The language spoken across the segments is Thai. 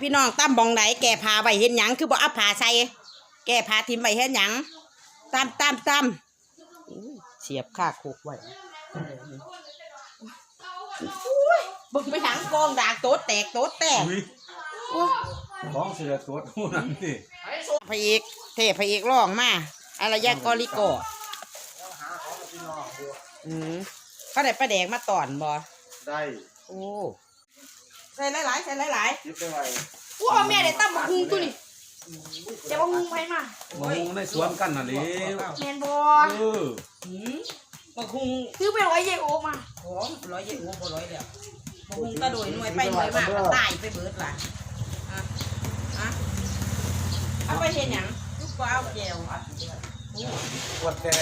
พี่น้องตั้มบองไหนแก่พาไว้เห็นหยังคือบ่เอาผ้าใส่แก่พาทิมไว้เห็นหยังตั้มตั้มตั้มอุ้ยเสียบข้าโคกไว้อุ้ยเบึงไปหางกองดากโต๊ดแตกโต๊ดแตกอุ้ยอุ้ยของเสือตัวทูนั่นนี่พระเอกเทพระเอกร้องมาอารยะกอลิโกอืมเขาได้ประแดกมาตอนบ่ได้ โอ้ ใส่หลายๆใส่หลายยิบได้ไวกูเอาแม่ได้ตั้มบักฮุงตัวนี่เดี๋ยวบักฮุงไปมามงในสวนกันน่ะเลยแมนบอเออๆหืมบักฮุงซื้อไปร้อยเยโอมาหอมร้อยเยอะโอ้บ่ร้อยเดียวบักฮุงกระโดดหน่วยไปหน่วยมาก็ตายไปเบิดล่ะอะอะเอาไปเห็นหยังลูกก็เอาแก้วอะปวดแต่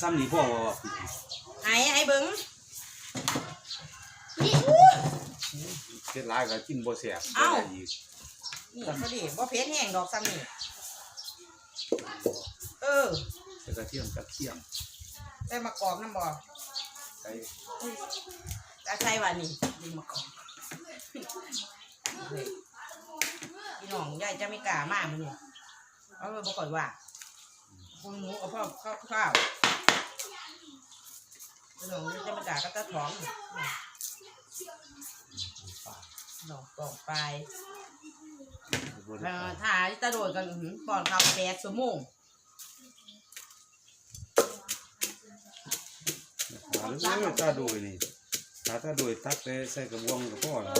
ซ้ำนี่พ่อบ่ไอ้ไอ้เบิ้ง เฮ็ดหลายก็กินบ่แซ่บบ่ได้อีกนี่พอดีบ่เผ็ดแห้งดอกซ้ำนี่เออแต่กระเทียมกระเทียมได้มากอกน้ำบ่ใส่อาใส่ว่านี่ดินมะกอกพี่น้องยายจะไม่กล้ามากมันนี่เอาไปบอกก่อนว่าคุณหนูกับพ่อข้าวข้าวพี่น้องจะไม่กล้าก็ตะท้อง ดอกกอกไปบ่เอได้อถ่ายตะโดดกันอื้อหือก่อนข้าวแปดชั่วโมงหาเลยตาโดยนี่ถ้าตาโดยตักแต่ใส่กระบวงก็พอแล้ว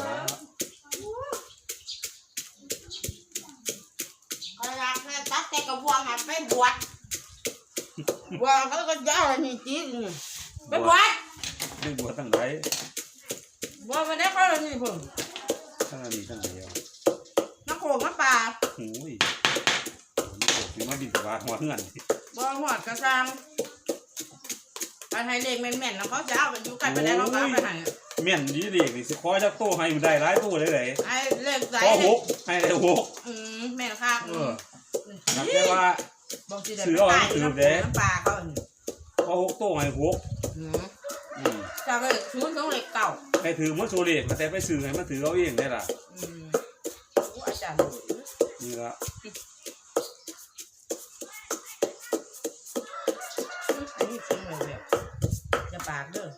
เขาอยากให้ตัดแต่กระบวงหันไปบวชบวชเขาก็ยาวนี่จีนไปบวชได้บัวตั้งไหนบวชมาได้เขาเลยนี่เพิ่ง ทั้งอันนี้ทั้งเดียวน้ำโขงน้ำปลาโอ้ยนี่บอกสิมาบินตบาดหัวเฮือนบอหัวกระซังไปให้เลขแม่นๆแล้วเขาจะเอาไปอยู่กันไปแล้วเขาก็เอาไปให้แม่นดีเด็กนี่สิขอจักโตให้มันได้หลายโตเลยเลยไอ้เลขใส่ขอหกให้ได้หกอืมแม่นค่ะเออนับได้ว่า บอกสิได้ซื้อไปเอาตายซื้อน้ำโขเด้งน้ำปลาเขาอันนี้ขอหกโตให้หกอืมอืมจากเลขศูนย์ของเลขเก่า ให้ถือมันโซเลขแต่ไปซื้อให้มันถือเอาเองได้ล่ะอืมโอ้อาจารย์นี่ละอันนี้จริงเลยแบบจะปากเด้อ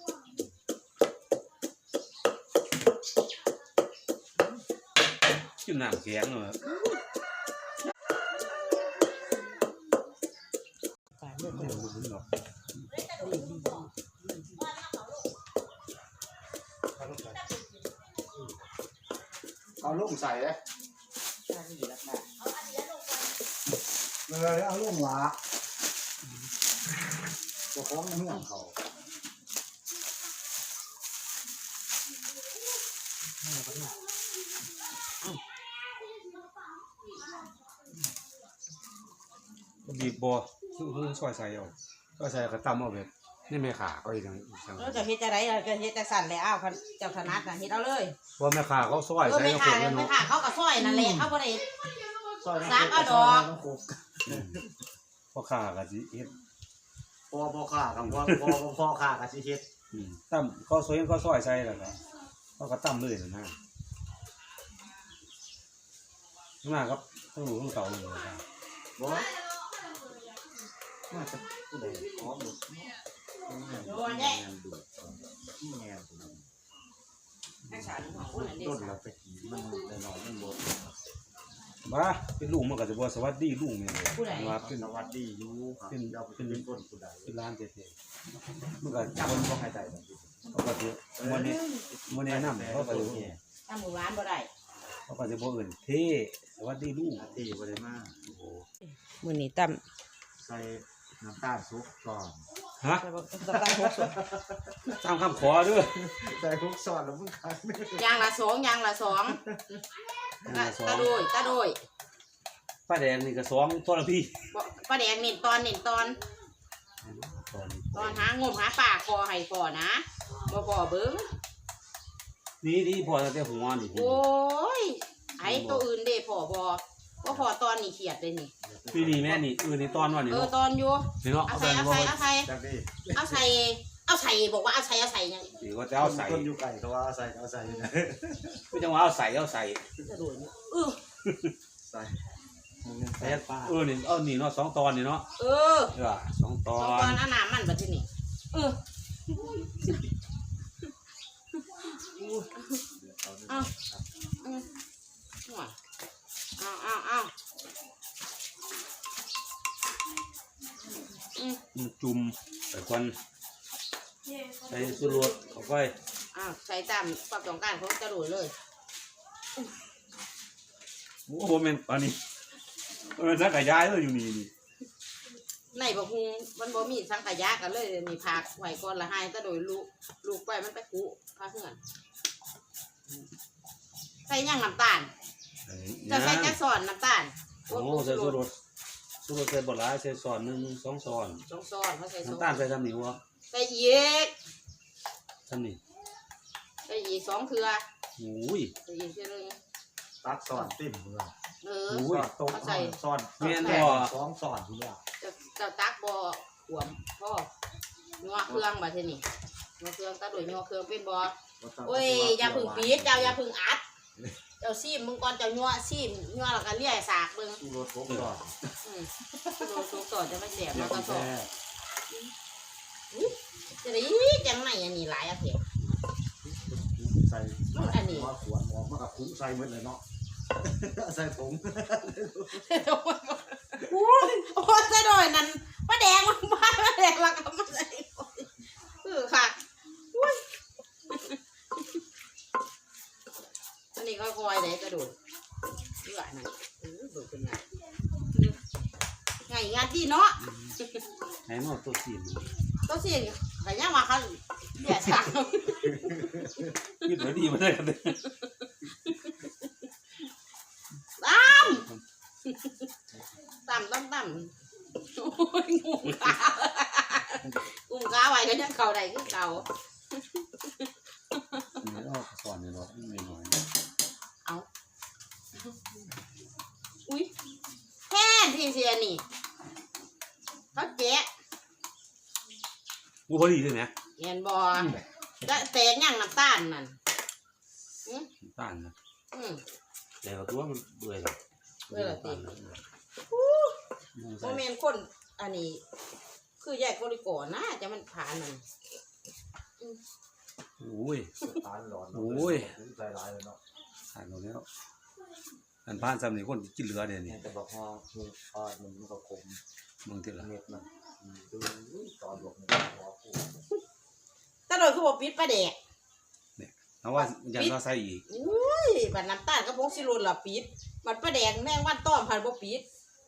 กินน้ำแข็งเนอะปากเด้อเดี๋ยวมันหรอก เอาลูกใส่เลยเลยเอาลูกหวาตัวของมันห่วงเขาบีบบัวซอยใส่เอาซอยใส่ก็ตำเอาแบบ นี่ไม่ขาก็อีกอย่างอีกอย่างเออจะเฮ็ดจะได้ก็เฮ็ดจะสั่นแล้วอ้าวคันเจ้าถนัดน่ะเฮ็ดเอาเลยว่าแม่ขาเขาซอยเออใส่ไม่กระขาปุกดแล้วไม่เนาะขาดเขาก็ซอยนั่นแหละเขาบ่ได้ ซอยซักเอาดอก น้ำโคกพอขาก็สิเฮ็ดพอพอข่ากับพอพอพอข่ากับสิเฮ็ดอืมตำเขาซอยเขาซอยใส่แล้วก็เขาก็ตำเลยนะนะข้างหน้าครับต้องหลูต้องเต่าเลยนะครับบ่น่าจะผู้ใดขอหมด แงนดูแง่ให้ฉันของคนนั้นเด้ต้นเราไปกินมันได้น้อยมันบ่บ้าเป็นลุงมันก็จะบอกสวัสดีลุงเนี่ยว่าเป็นสวัสดีอยู่ครับเราเป็นคนผู้ใดเป็นร้านเท่ๆมันก็จับคนบ่ให้ได้แบบนี้เขาก็จะมันนี่มันแนะนำเขาก็จะถ้าหมู่บ้านบ่ได้เขาก็จะบอกเอื่นเท่สวัสดีลุงที่บ่ได้มาโอ้โหมื้อนี้ตั้มใส่ น้ำตาลซุปก่อนฮะตั้มหกสุดตามคำขอเด้วยใส่ทุกซอสแล้วมึงคันยางละสองยางละสองตาตาโดยตาโดยป้าแดงนี่ก็สองตัวละพี่บ่ป้าแดงเน้นตอนเน้นตอน ตอนหางมหาปลาคอให้พอนะบ่พอเบิ้งนี่นี่พอแต่หัวนี่โอ้ยไอ้ตัวอื่นเด้พอบ่ บ่พอตอนนี้เขียดเลยนี่พี่นี่แม่นี่เออในตอนว่านี่เออเนาะตอนอยู่นี่เนาะเอาเอาใส่ใส่เอาบ่ใส่เอาใส่จังดิเอาใส่เอาใส่บอกว่าเอาใส่เอาใส่ยังดีก็จะเอาใส่คนอยู่ไก่ก็ว่าเอาใส่เอาใส่นะไม่จังว่าเอาใส่เอาใส่กระโดดเนี่ยเออใส่ใส่ปลาเออนี่เอานี่เนาะสองตอนนี่เนาะเออเออสองตอตอนนก่อนเอาน้ำมันบัดทีนี้เออเอาอืมว่ะ เอาเอาเอาอืมมันจุ่มไปควันใส่สุรสเข้าไปอ้าวใส่ตามความต้องการของกระโดดเลยโอ้โหแม่นอันนี้มันสักกะย้ายเลยอยู่นี่นี่ในบะฮุงมันบ่มีสังขยากันเลย มีผักไว้ก่อนละให้กระโดดลูกลูกไปมันไปกุพาเหือนใส่ย่างน้ำตาล จะใส่จักสอนน้ำตาลโอ้ใส่สุรสสุรสใส่บ่หลายใส่ซอนหนึ่งสองซอนสองซอนเขาใส่สองน้ำตาลใส่ทำนี่วะใส่อีกทำนี่ใส่อีกสองเทือโอ้ยใส่อีกเทือหนึงตักสอนติ่มเมืองเออโอ้สอนตรงเขาใส่สอนแม่นแม่บ่สองสอนคุณว่าจะจะตักบ่ขวมพ่อนัวเครื่องบัดทีนี้นัวเครื่องตาดุยนัวเครื่องเป็นบ่โอ้ยอย่าพึ่งปีดเจ้าอย่าพึ่งอัด เจ้าซีมมึงก่อนเจ้านัวซีมนัวแล้วก็เลี่ยสากมึงชูรสผมสอนอืมโดนทุกต่อจะไม่แสบเดี๋แล้ยววก็ก็ต่อแม่จะได้จังไหนอันนี้หลายอะเถียว ใส่มันอันนี้มาขวนหมอมากับคุ้งใส่หมดเลยเนาะ ใส่ถุงโอ้ยโอ้ยจะโดยนั้นป้าแดงมันบ้าป้าแดงแล้วก็มาใส่เออค่ะอุ้ยอันนี้ก็คอยเด็กกระโดดนี่หวานหน่อยเออโดดเป็นไงไงงานที่เนาะ ไห นเนาะตัวสีนตัวสิขยันมาเขาเดี๋ยวสั่งคิดไว้ดีมาได้กันเลย ต่ำต่ำต่ำโอ้ยงุ่มขาอุ้มขาไว้ก็ยังเก่าใดคือเก่า นี่เอาซอนนี่เนาะนิดหน่อย อุ้ยแค่ที่เสียนี่เขาแกะ กูพอดีเลยนะเห็นบอจะแตกย่างน้ำตาลนั่นน้ำตาลนะอืม แต่ว่าตัวมันเบื่อเลยเบื่อละติน้ำตาลนะโมเมนคน อันนี้ คือแยกบริกรนะจะมันผ่านนั่นโอ้ยทานหลอนโอ้ยใส่หลายเลยเนาะผ่านหมดแล้วอันผ่านซ้ำนี่คนกินเหลือเดี๋ยวนี้เนี่ยแต่บอกว่าคืออ่ามันมันก็คม มึงติละเม็ดมันอืมดูตอนหลบมันหัวปูแต่โดยคือบอกปิดประเดกเอาว่ายันเราใส่อีกอุ้ยบัดน้ำตาลก็พงสิรุนละปิดบัดประแดกแม่งวันต้อมพันบ่ปิด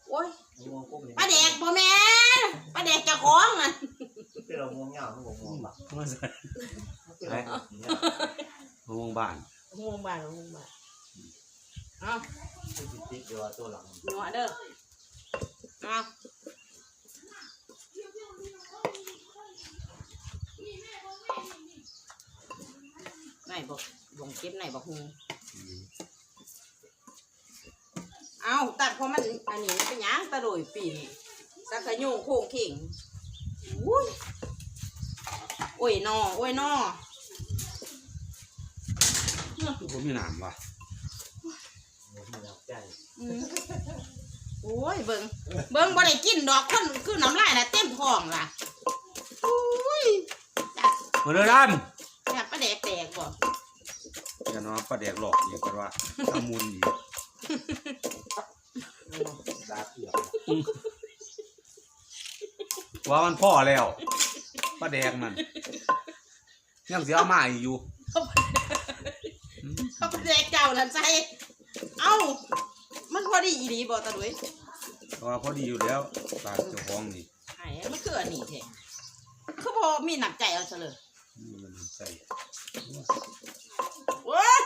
โอ้ยม่วงกุ้งนี่ประแดกบ่แม่นประแดกเจะของน่ะที่เราม่วงเงาเขาบอกม่วงบักมาใส่ที่เราม่วงเนี่ยมะม่วงบ้านงงบานงงบานเอาที่ติดติดเดี๋ยวว่าตัวหลังหนัวเด้อเอา ไหนบอกวงเก็บไหนบอกฮูอืมเอาตัดเพราะมันอันนี้มันเป็นหยังตะโดยปีนสักขะโยงโค้งเข่งอุ้ยโอ้ยนอโอ้ยนอคือผมมีหนามว่ะม่วงไม่อยากใจอืมโอ้ยเบิ่งเบิ่งบ่ได้กินดอกคนคือน้ำลายน่ะเต็มท้องล่ะอุ้ย มาเลยดอยากประแดกแตกบ่ำ กันว่าปลาแดกหลอกอีกกันว่าทำมูลอีกดาเขียวว่ามันพ่อแล้วปลาแดกมันยังเสียเอามาอีกอยู่อืมเขาประแดกเจ้านั่นใส่เอ้า มันพอดีอีหลีบ่ตาดุยเพราะว่าพอดีอยู่แล้วปลาเจ้าของนี่ไอ้มันคืออันนี้แท้คือบ่มีหนักใจเอาซะเลยนี่มันใส่ โอ้ย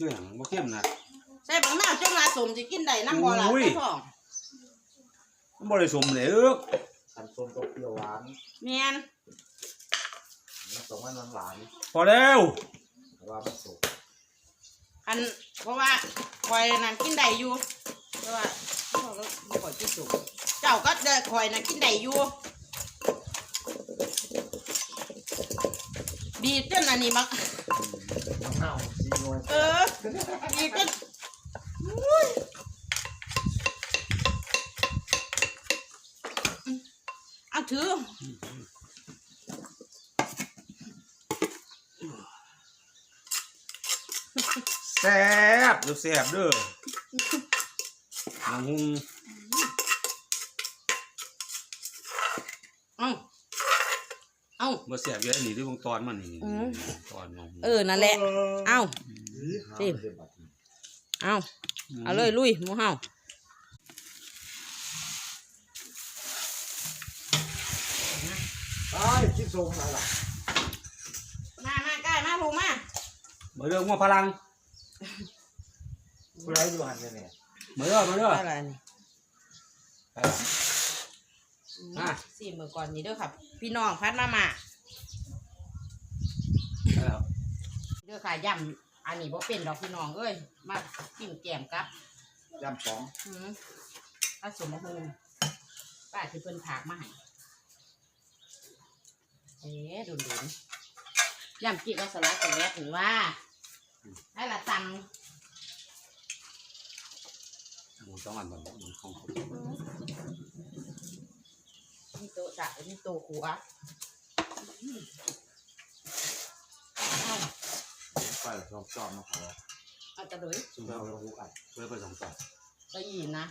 ด้วยหยังบ่เข้มนะ ใส่บังหน้าจงลาสมสิกินได้นำบ่ล่ะอุ้ย เจ้าของมันบ่ได้สมเลยเอ้ออันส้มก็เปรี้ยวหวานแม่นมันสองมันมันหวานพอแล้วแต่ว่ามันสุกอันเพราะว่าคอยนั่นกินได้อยู่เพราะว่าพ่อก็บ่ค่อยกินสุกเจ้าก็เด้อคอยนั่นกินได้อยู่บีบจนอันนี้มักเน่าสีนวล เออบีบจนอุ้ยเอาถือแซ่บเด้อแซ่บเด้อหนังหุงเอาเอาบ่แซ่บเยอะอันนี้ด้วยวงตอนมันนี่อืม ตอนหนังหุงเออนั่นแหละเอาสิเอาเอาเลยลุยหมูเฮาตายคิดทรงอะไรมามาใกล้มาลูกมามาเรื่องว่าพลังผู้ไรอยู่หันเนี่ยมาเรื่องมาเรื่องอะไรนี่มา สี่มือก่อนนี่เด้อครับ พี่น้องพัดมามาแล้วเด้อค่ะย่ำอันนี้บ่เป็นดอกพี่น้องเอ้ยมากินแกมกับยำป๋องหืมผสมมะฮุงป้าที่เพิ่นถากมาให้เอ๊ะดุนดุนๆย่ำกิ๊กเอาสลัดสลัดหรือว่าให้ละตังหมูสองอันแบบนี้ของผม มีโต๊ะจ่ามีโต๊ะครัวอืมเอาไฟชอบชอบมาขอเอาจะเลยซึ่งเราเราหูอัดเพื่อไปสองต่อก็ยีนนะ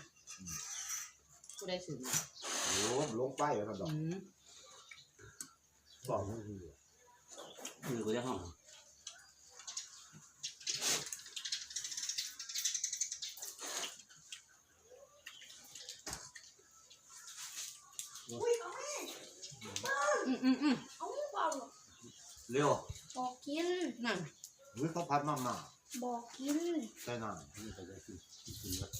ผู้ได้สื่อมาโอ้ลงไปแล้วดอกอืมบอกมันดีคือไปได้ห้อง มอืมอืมเอาเปล่าหรอเร็วบอกกินนั่นหรือเขาพัดมามาบอกกินใช่หน่อยนี่ก็จะกินกินเยอะ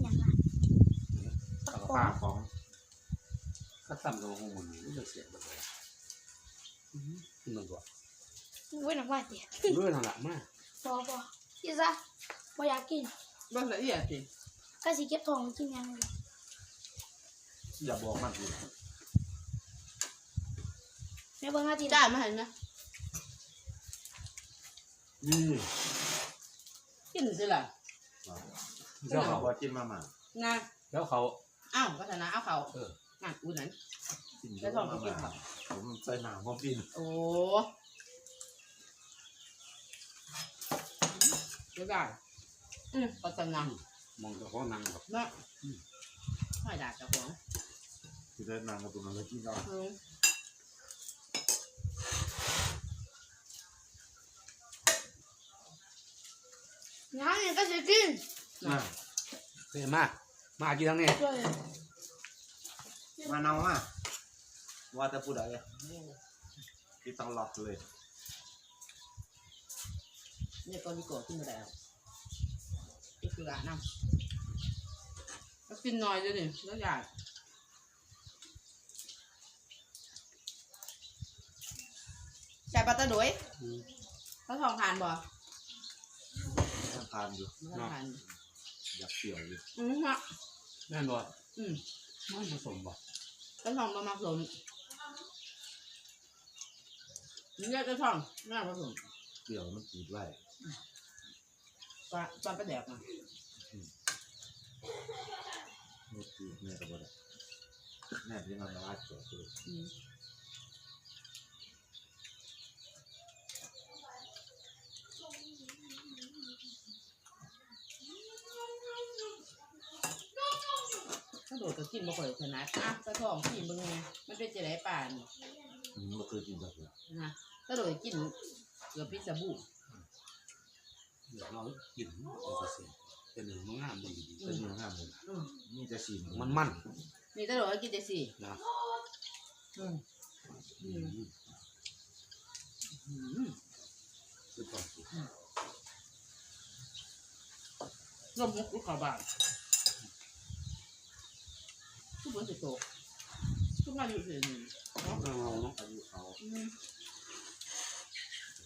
อย่างไรตะปปาลาของก็ตั้มกับห้องมันนี่จะเสียแบบไหนขึ้นมาตัวเว้ยหนักว่าเดี๋ยวเรื่อยนั่นแหละมาพอพอกินซะไม่อยากกินบ่ละเอียดสิ ก็สิเก็บทองกินยังเลยอย่าบอกมันทีแม่เบิ่งมาทีได้มาเห็นไหมนี่กินสิล่ะเจ้าเขาเขาบอกกินมามานะแล้วเขาอ้าวก็ชนะเอาเขาเออนั่นอุ่นนั้นกินแล้วทองเขากินเปล่าผมใส่หนามผมกินโอ้เดี๋ยวได้อืมก็ชนะ มองเจ้าของนั่งครับเนาะไม่ด่าเจ้าของที่ได้นางกับตัวนั้นเลยกินเอาอืมงั้นเนี่ยก็สิกินมาเฮ้ยมามากินทั้งนี้ด้วยมาเนามาว่าแต่ผู้ใดที่ต้องล็อกเลยเนี่ยตัวนี้โกรธขึ้นมาแล้วนี่คืออาน้ำ ก็กินหน่อยเดี๋ยวนี้แล้วใหญ่ใส่ปลาตะดุยเขาทองทานบ่ต้องทานอยู่ไม่ต้องทานอยากเกี่ยวอยู่อืมฮะแน่นอนอืมมันผสมบ่ก็ทองมามาผสมนี่เรียกก็ทองน่าผสมเกี่ยวมันตีดไว้ปลาปลาปลาแดกอะมัน ตีดแม่ก็บ่ได้แม่ที่นอนร้านเกี่ยวตัวอืมถ้าโดดก็กินบ่ค่อยถนัดอะกระทองกินเบิ่งไงมันเป็นจะไรป่านอืมมันเคยกินแบบนี้นะถ้าโดดกินเกือบพิซซ่าบู เดี๋ยวเรากินเอาไปเสีย เป็นหนึ่งมันงามดีดีเป็นเนื้องามเลยอืมนี่จะชิมมันมันนี่ถ้าโดดก็กินได้สินะอืมอืมอืมคือตอนสุดร่มมุกลูกขาวบางทุกคนจะโตทุกงานอยู่เสียหนึ่งเราเราเนาะอายุเขาอืม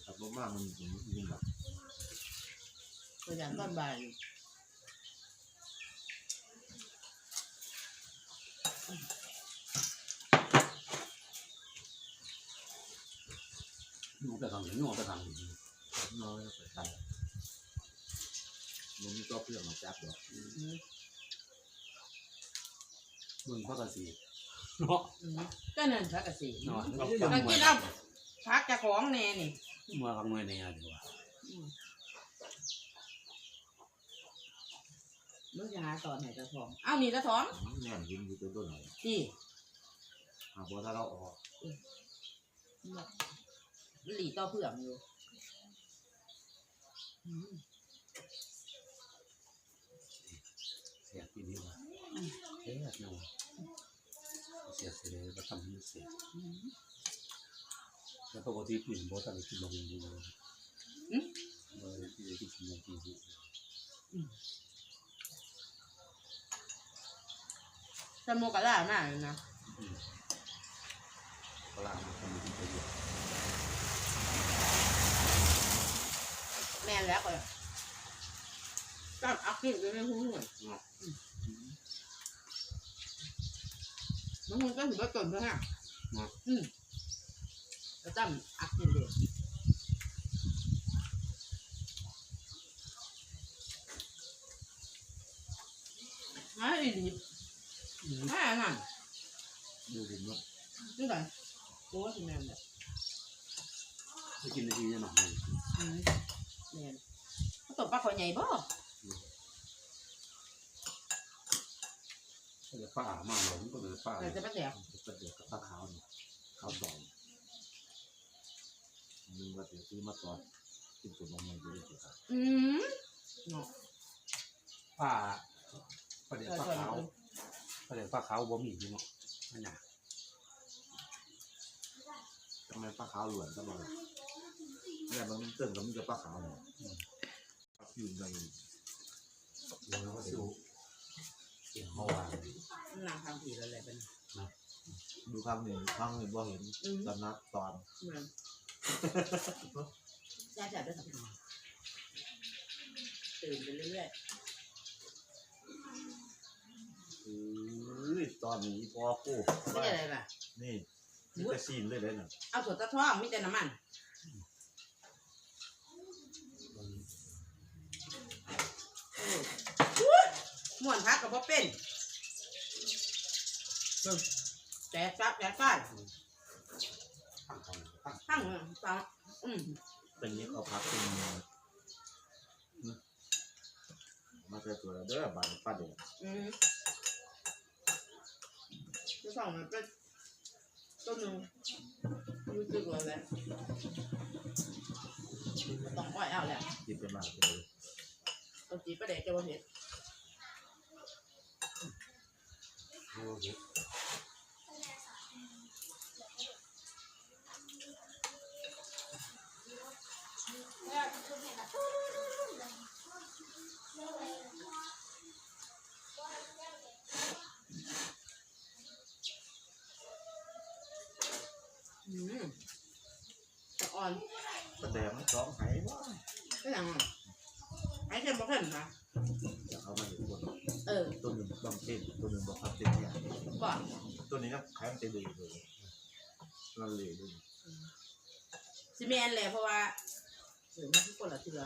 ขับรถมามันมันมันแบบตัวอย่างตอนบ่ายมัน ไปทางไหนมันไปทางไหนน้อยไปใส่มันมีตัวเพื่อนมาจับหรอกมึงพักกะสีเนาะก็นั่นพักกะสีเนาะก็กินเอาพักเจะของแน่นี่เมื่อกับเมื่อเนี่ยดีกว่าอืมมึงจะหาตอนไหนตะทอง เอ้านี่ตะทองแง่นยิงอยู่ตัวตัวไหนนี่หากว่าถ้าเราออก มันหลีต่อเผื่อมอยู่อืมเสียทีนี้ว่าเอ๊ะเนาะเสียเสียเลยก็ทำให้เสียอืมแล้วปกติกินบ่ต้องกินลงอยู่เลยอืมเออที่ที่กินลงกินอยู่สโมกะล่าหน้าเลยนะปลามันทำให้ประโยชน์ ม่นแล้วก็ต้องอักขึ้นไปไม่หูหน่อยเนาะมันคงต้องถือว่าจนเพื่อนอะเนาะอืมแล้วตั้มอักขึ้นเดียวมาอีหลีมาอันนั่นดูดิเนาะนี่ก่อนโอ้ยแม่นแบบไปกินนาทีจะหน่อยอืม แม่นเขาตบปลาขอใหญ่บ่ก็จะป้ามากเลยมันก็เลยป้าแต่จะปลาแดกเป็นเดือดกับปลาขาวเนี่ยขาวดองมึงว่าเดี๋ยวซื้อมาตอนกินตัวมันมันจะได้สุดท้ายอืมเนาะป้าประเดี๋ยวเออป้าส่วนขาวประเดี๋ยวป้าขาวบ่มีพี่เนาะอันน่ะทำไมปลาขาวหลวนตลอด เนี่ยมันเติมกับมันจะปลาขาวเนี่ยอยู่ในเดี๋ยวเราก็สิเสียงเมื่อวานนางทำผีแล้วแหละเป็นดูครั้งหนึ่งครั้งหนึ่งบ่เห็นอืมตอนนัดตอนเหมือนแย่ๆด้วยสักหน่อยตื่นไปเรื่อยเอ้ยตอนนี้พอกูๆไม่ได้อะไรล่ะนี่นี่จะซีนเลยเลยน่ะเอาส่วนตะท่องมีแต่น้ำมันเอออุ๊ย ม่วนพักกับพ่เป็นเบิ่งแจกซับแจกซ่านตั้งของตั้งทั้งฟังอืมเป็นนี้เขาพักเป็นมาใส่ตัวแล้วเด้อบานป้าเด็กอืมจะส่องมันเป็นต้นหนึ่งรู้สึกว่าแล้วต้องปล่อยเอาแหละกินไปมากเลย ต้นจีประเด็กจะว่าเห็น โอ้โหอืมจะอ่อนป้าแดงมันสองไหายว่าก็ยังอะ ไอ้เข็มบ่เข็มนะจะเอามาอยู่คนเออตัวหนึ่งบางเส้นตัวหนึ่งบอกครับเส้นเนี่ยบ่ตัวนี้นะขายมันจะดีเลยนั่นเลยด้วยซีเมนเลยเพราะว่าเดี๋ยวมันทุกคนละเถือ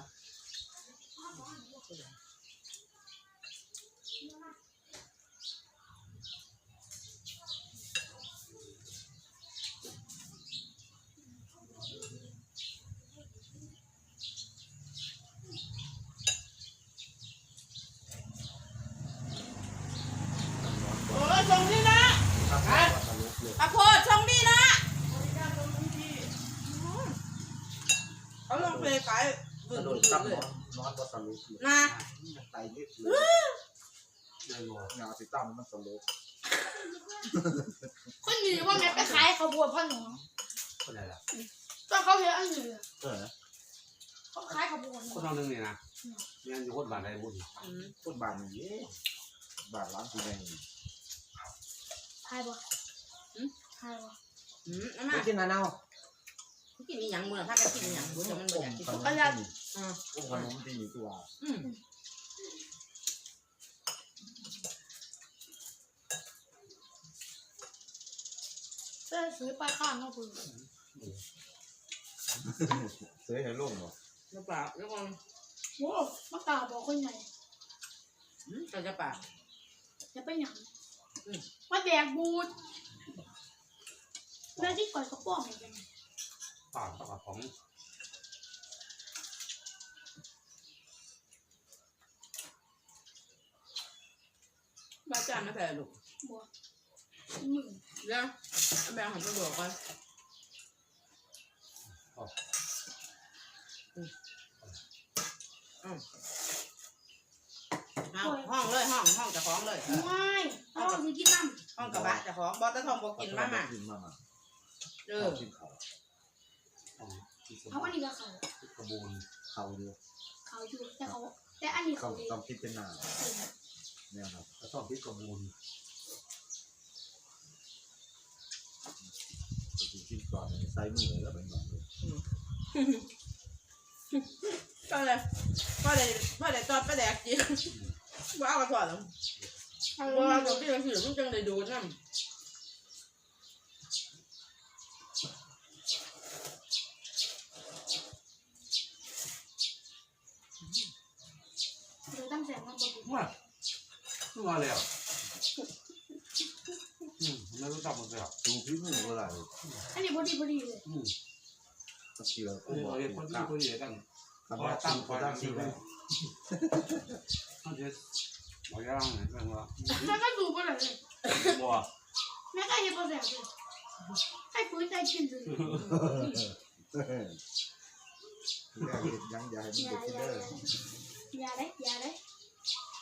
โอ้ยชงดีนะ ครับว่าทะลุเลย อาโพดชงดีนะเขาลงเพลงขายบึ้ กระ ง โด บึ้ ด ง ตั้ม เล นอย นนอนก็ทะลุเลย นะ ไตนิดเลยงาสิตั้มมันทะลุคนอยู่ว่าแม่ไปขายเขาบัวพ่อหนูก็ได้ละตอนเขาเห็นอันนี้เออเขาขายเขาบัวคนน้องนึงนี่นะยังอยู่คนบ้านใดบุญคนบ้านนี่บานร้านกูแดงทายบ่ทายบ่อืมเอามากินอะไรเอากินอีหยังมือถ้ากันกินอีหยังมือมันบ่อยากกินขนมอ่าที่ขนมที่อยู่ตัวอืม เสื้อซื้อปลาข้างนอกปืนเสือให้ล่มบ่จะปลากแล้วมันโว้มะกาบอกคนใหญ่จะจะปาจะไปหยังอืมาแดกบูดแล้วที่ก่อยกระป๋องเหมือนกันปากปากของบ้าจานไม่แพ้ลูกบัวมึง แล้วแม่หันไปบอกก่อนห้องห้องเลยห้องห้องจะคล้องเลยไม่เอาสิกินน้ำห้องกระบะจะคล้องบอสตะทองบอกกินมาม่ากินมาม่าเออกินข้าวของที่สมเขาอันนี้ก็เขากระบูนข้าวเดียวเขาอยู่แต่เขาแต่อันนี้เขาต้องดีต้องคิดเป็นหน้าเนี่ยครับกระท่อมพริกกระบูน กินก่อนใส่มือแล้วไปหน่อยเลยก็เลยก็เลยก็เลยตอนไปแดกกินว่าเอากระถอดหรอเขาว่าเราที่เราถือมันจังได้ดูนั่นเลยตั้งแสงมาบอกมามาแล้วอืมไม่รู้จักมันเลยอะ ดูพี่มือเวลาเลยอันนี้พอดีพอดีเลยอืมตะเกียบเอกูอบอกเออกูคนที่กล้าคนที่กันทำแบบตั้งตั้งชื่อไว้เขาจะหมอย่างไหนเป็นว่าแม่ก็ดูไปเลยบัวแม่ก็เห็นพอแสงเลยให้ฟื้นใจกินเลยอย่าเห็นยังอย่าให้มันอย่าเป็นอย่าเด้ออย่าเลยอย่าเลย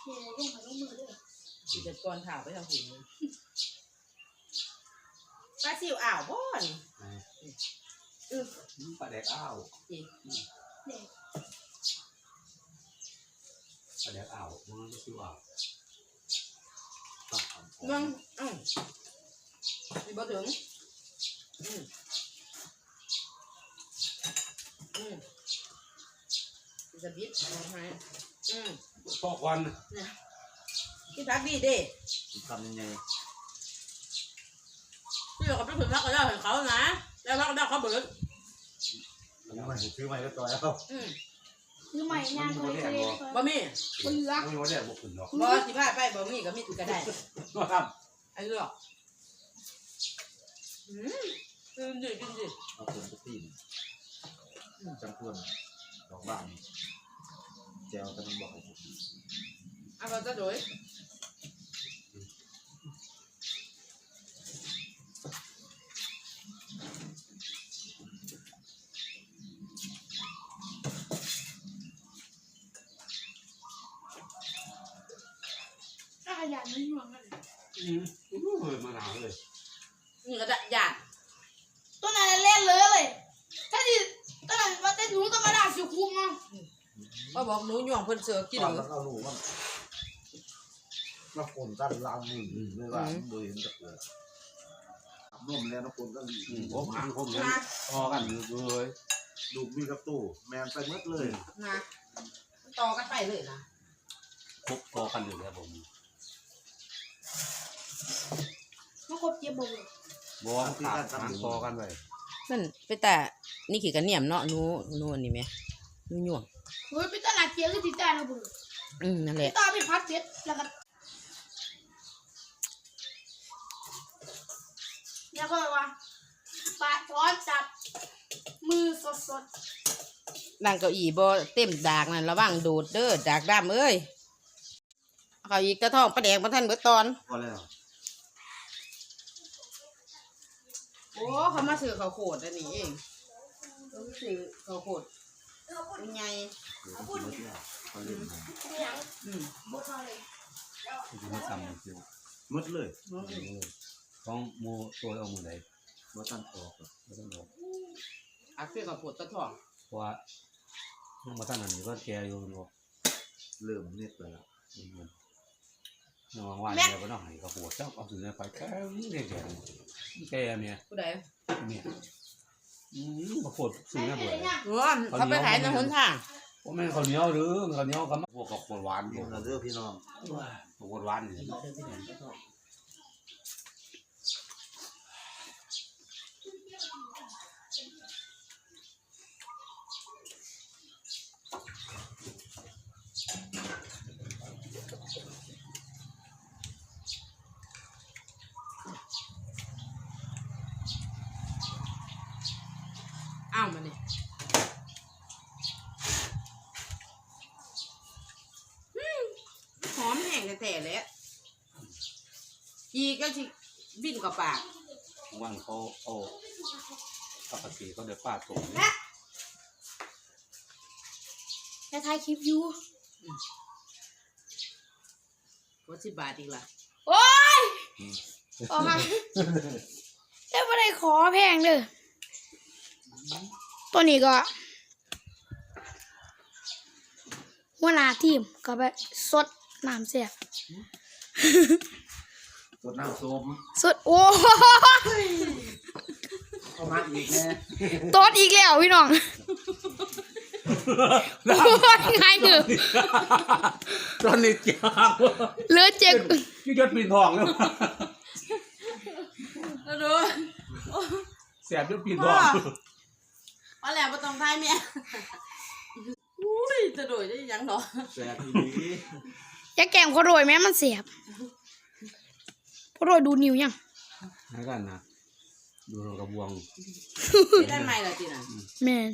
อย่าเลยอย่ามาลงมือเลยเด็ดก่อนถามไปทางหู ปลาซิวอ่าวบ่อนปลาแดกอ้าวเด็กปลาแดกอ้าวมันก็คืออ้าวมึงอืมมีบ่ถึงอืมอืมจะบิดลงให้อืมพอกวันที่พักดีเด้ทำยังไง ที่เราก็ไปถึงพักก็ได้เห็นเขานะแล้วพักก็ได้เขาเบิดซื้อใหม่ซื้อใหม่ก็ต่อยเอาอืมคือใหม่งานตัวเล็กบ่มีๆเปลือกไม่ว่าแดกบกขึ้นหรอกบ่สิพาไปบ่มีก็มีถือก็ได้ครับไอ้เรื่องอืมกินดิกินดิเอาคนไปตีนจังพวนดอกบ้านแจวกันบอกให้เอาก็จะโดย ถ้าขยันไม่ห่วงกันอืมเฮ้ยมาหนาวเลยนี่ก็ได้ยากตัวนั้นเล่นเลยเลยถ้าดิตัวนั้นว่าเต้นหนูต้องมาด่าสิคุ้มอะก็บอกหนูหย่องเพิ่นเสือกินตอนเหรแล้อวเอาหนูว่าแล้วคนตั้งลางมือไม่ว่ามือเห็นตะเกียบขับร่มแล้วนะคนก็อืมผมหางผมเลยนะพอกันอยู่เลยลูกมีกับตู้แมนไปหมดเลยนะต่อกันไปเลยนะคบพอกันอยู่แล้วผม มันคร บเจ็บบ่เลยบัวขาดหางพอกันไปมันไปแต่นี่ขี่กันเหนียมเนาะหนูหนูอันนี่แม่หนูหย่วงเฮ้ยพี่ตลาดเจียคือติดใจเราบ่อืมนั่นแหละพี่ตาไปพัดเด็ดแล้วก็แล้วก็ว่าปลาช้อนจับมือสดนั่งเก้าอี้บ่เต็มดากนั่นระวังโดดเด้อดากดำเอ้ยเอาเขาอีกกระท่องประแดงบ่ทันเบิดตอนพอแล้ว โอ้เขามาซื้อข้าวโพดอันนี้เองเขาซื้อข้าวโพดเป็นไงพูดเนี่ยเขาเล่นๆอย่างอืมบ่เข้าเลยที่มาทำคือมดเลยต้องโมตัวเอามือไหนว่าตั้งออกไม่ต้องบอกอาซื้อข้าวโพดตะทองเพราะว่าน้องมาตั้งอันนี้ก็แกอยู่เนาะเริ่มเน็ตไปแล้ว น้องว่าเนี่ยก็ต้องให้กระปวดเจ้าเอาถึงไปแค่นี้แกแกเนี่ยผู้ใดเนี่ยอืมกระปวดซื้อไม่แม่ได้บ่เนี่ยอ๋อเขาไปขายในหนทางว่าแม่ข้าวเหนียวหรือข้าวเหนียวกับพวกกับปวดหวานนี่พวกเราเลือกพี่น้องปวดหวานนี่ม อีก็สิบินกับปากวันเขาเอาปกติเขาเดือดป้าตรงแค่ถ่ายคลิปอยู่ว่าสิบบาทอีกล่ะโอ้ยออกมาเอ้ไม่ได้ขอแพงเด้อตัวนี้ก็หัวหน้าทีมก็ไปสดน้ำเสีย สดน้ำส้มสดโอ้ยเข้ามาอีกแน่ตดอีกแล้วพี่น้องโอ้ยไงเถอะตอนนี้จ้างเหลือเจ็กยี่ยศปีนทองเลยแล้วดูแสบยศปีนทองว่าแล้วบ่ต้องทายเมียอุ้ยจะโดยได้ยังเนาะแซ่บทีนี้อย่าแกล้งพอโรยแม่มันเสียบ พอโรยดูนิ้วยังให้กันนะดูกระบวงไม่ได้ไหมล่ะจีน่ะแม่น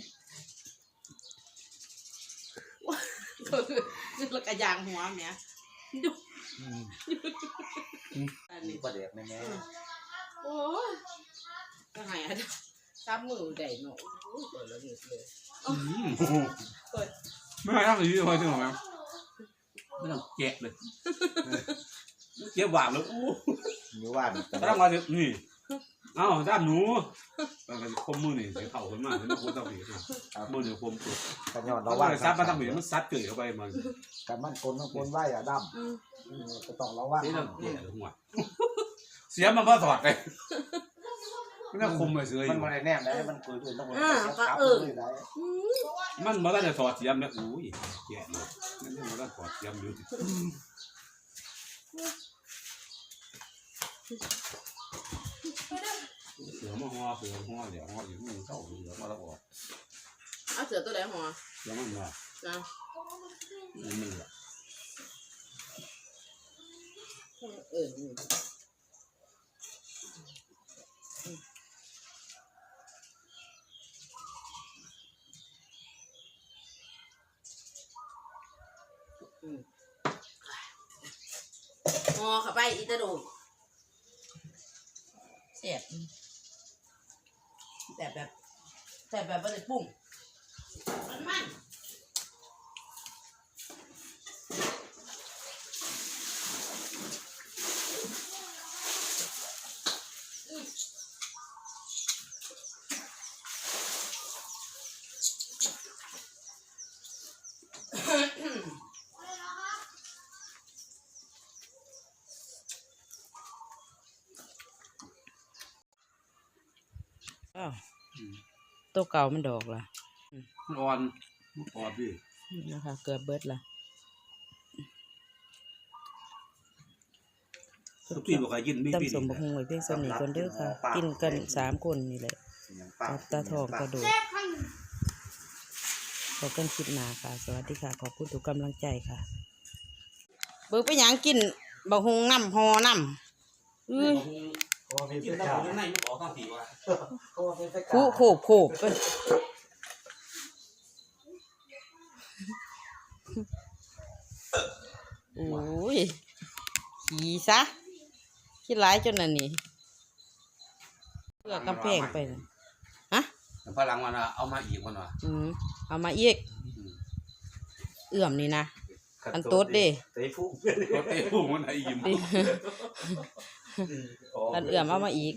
แล้วก็ยางหัวเมียดูอันมีนี้ปลาแดกแน่โอ้ยก็หายอะซ้ำมือได้เนาะโอ้ยเปิดแล้วนี่เลยเปิดไม่ให้ทำอย่างนี้เลยจริงไหมไม่ต้องแกะเลย เจ็บหวานเลยอู้ๆมีว่านแต่ถ้ามาเดี๋ยวนี่เอ้าด้านหนูมันก็คมมือนี่เสียเข่าขึ้นมาถึงมาโคตรต้องผีมือเดี๋ยวคมตัวกันย้อนเราระว่าวังซัดมาทำผีมันซัดเกยเข้าไปมันกันมันคนต้องคนไหวอะดอืมำอืมก็ต้องระวังนี่เราแย่หัวเสียมันก็ถอดไปไม่น่าคมเลยเสืออมันยู่มาในแนมได้มันคุยด้วยต้องคนครับเลยได้อืมมันมาได้จะถอดเสียมเนี่ยอุ้ยแย่เลยนั่นมันก็ถอดเสียมอยู่ เสือมาห่อเสือห่อเดี๋ยวห่ออยู่มึงเข้าเสือมาแล้วออกเอาเสือตัวไหนหัวเสือมันมานะมันมืออะเอออืมอืมงอเข้าไปอีตาดูเสียบแต่แบบแต่แบบไม่ได้ปรุงมันมัน อ้าว ตัวเก่ามันดอกละมันอ่อนมันอ่อนดินะคะเกือบเบิดละทุกปีบอกใครกินมีปีตำสมบักฮงไว้เพียงสนิทคนเด้อค่ะ กินกันสามคนนี่แหละกับตาทองกระโดดแซ่บข้างขอกันคลิปหน้าค่ะ สวัสดีค่ะ ขอบคุณทุกกำลังใจค่ะ เบิกไปหยังกินบักฮงน้ำฮอน้ำอื้อ กินแล้วผมในมันออกข้างผีวะคู่โขบโขบเอ้ยโอ้ยขี่ซะขี้ร้ายจนนั่นนี่เพื่อกำแพงไปน่ะฮะพลังมันอะเอามาอีกมันวะอืมเอามาอีกเอื่อมนี่นะ อันโต๊ดเด้ เตะฟุกก็เตะผู้มันให้ยิ้มดิ อันเอื่อมเอามาอีก